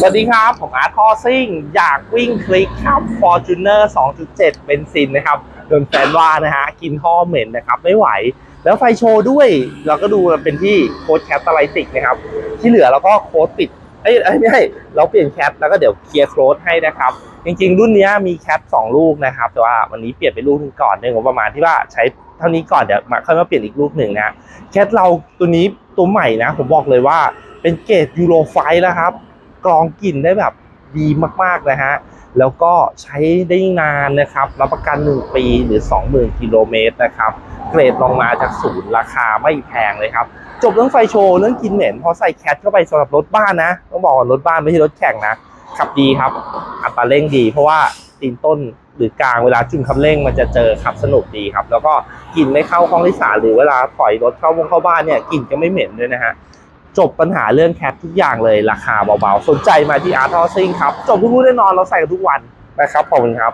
สวัสดีครับ ผมอาร์ตทอซิ่ง อยากวิ่งคลิกครับ Fortuner 2.7 เบนซินนะครับโดนแฟนว่านะฮะ กินท่อเหม็นนะครับ ไม่ไหว แล้วไฟโชว์ด้วย เราก็ดูเป็นที่โค้ดแคปตไลติกนะครับ ที่เหลือเราก็โค้ดปิดเอ้ยไม่ใช่เราเปลี่ยนแคปแล้วก็เดี๋ยวเคลียร์โค้ดให้นะครับ จริงๆ รุ่นนี้มีแคป2 ลูกนะครับ แต่ว่าวันนี้เปลี่ยนไปลูกหนึงก่อนเนื่องประมาณที่ว่าใช้เท่านี้ก่อนเดี๋ยวมาค่อยมาเปลี่ยนอีกลูกหนึ่งนะแคปเราตัวนี้ตัวใหม่นะ ผมบอกเลยว่าเป็นเกรดยูโรไฟแล้วครับ กรองกลิ่นได้แบบดีมากๆนะฮะ แล้วก็ใช้ได้นานนะครับ รับประกัน 1 ปีหรือ 20,000 กิโลเมตรนะครับ เกรดลงมาจากศูนย์ราคาไม่แพงเลยครับ จบเรื่องไฟโชว์เรื่องกลินเหม็นพอใส่แคทเข้าไปสำหรับรถบ้านนะ ต้องบอกว่ารถบ้านไม่ใช่รถแข่งนะ ขับดีครับ อัตราเร่งดี เพราะว่าตีนต้นหรือกลางเวลาจุ่มคันเร่งมันจะเจอขับสนุกดีครับ แล้วก็กลิ่นไม่เข้าห้องที่สามหรือเวลาถอยรถเข้าวงเข้าบ้านเนี่ยกลิ่นก็ไม่เหม็นด้วยนะฮะ จบปัญหาเรื่องแคปทุกอย่างเลยราคาเบาๆ สนใจมาที่อาร์ทอซิงครับ จบทุกรุ่นแน่นอนเราใส่กันทุกวันนะครับขอบคุณครับ